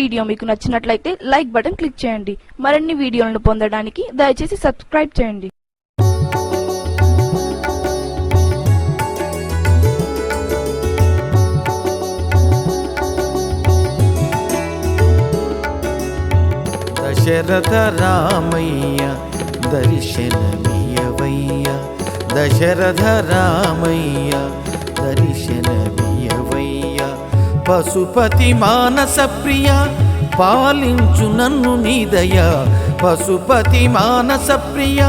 Video మీకు నచ్చినట్లయితే like button click చేయండి. మరిన్ని వీడియోలను పొందడానికి దయచేసి సబ్స్క్రైబ్ చేయండి. దశరథ రామయ్య దర్శనమియవయ్య దశరథ రామయ్య దర్శనమియ పశుపతి మానస ప్రియ పాలించు నన్ను నీదయ పశుపతి మానస ప్రియ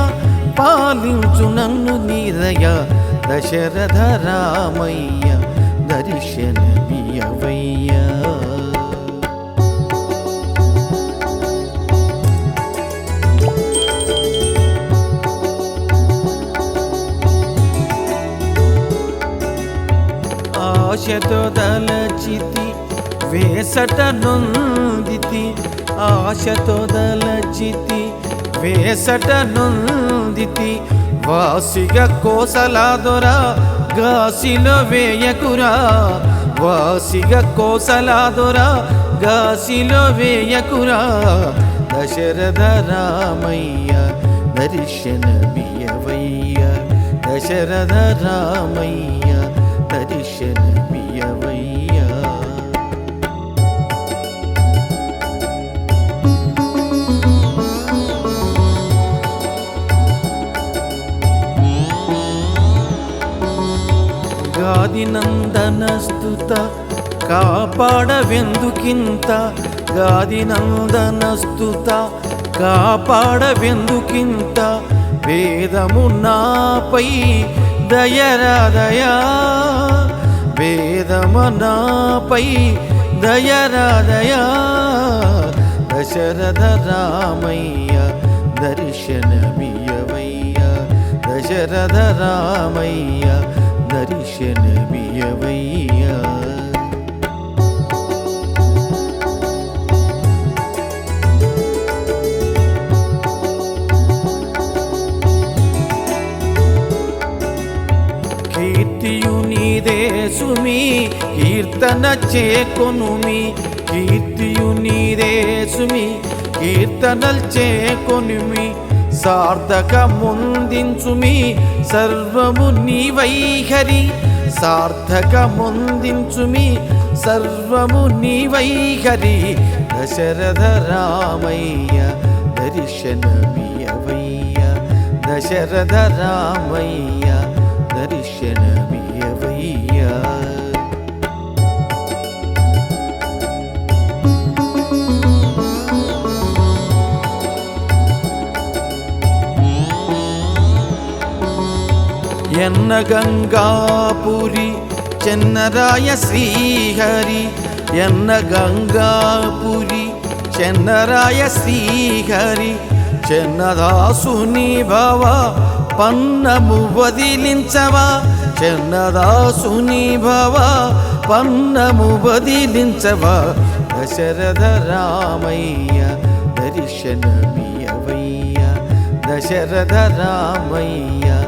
పాలించు నన్ను నీదయ దశరథ రామయ్య దర్శనమియవయ్య. ఆశతో దలచితి వేసట నొందితి ఆశతో దలచితి వేసట నొందితి వాసిగ కోసలాదొరా గాసిలో వేయకురా వాసిగ కోసలాదొరా గాసిలో వేయకురా. దశరథ రామయ్య దర్శనమియవయ్య దశరథ రామయ్య గాదినందనస్తుత కాపాడవెందుకింత గాదినందనస్తుత కాపాడవెందుకింత వేదము నాపై దయరాదయా. వేదము నాపై దయరాదయా. దశరథ రామయ్య దర్శనమియవయ్య. దశరథ రామయ్య దర్శనమియవయ్య కీర్తియు నీదే సుమి కీర్తన చేకొనుమి కీర్తియు నీదే సుమి కీర్తనల్ చేకొనుమి సార్థక ముందించుమి సర్వము నీవైహరి సార్థక ముందించుమి సర్వము నీవైహరి దశరథ రామయ్య దర్శనమియవయ్య. దశరథ రామయ్య దర్శనమియవయ్యా. ఎన్న గంగాపురి చెన్నరాయ శ్రీహరి. ఎన్న గంగాపురి చెన్నరాయ శ్రీహరి. చెన్నదాసుని భవ పన్నము వదిలించవా. చెన్నదాసుని భవ పన్నము వదిలించవా. దశరథ రామయ్య దర్శనమియవయ్య. దశరథ రామయ్య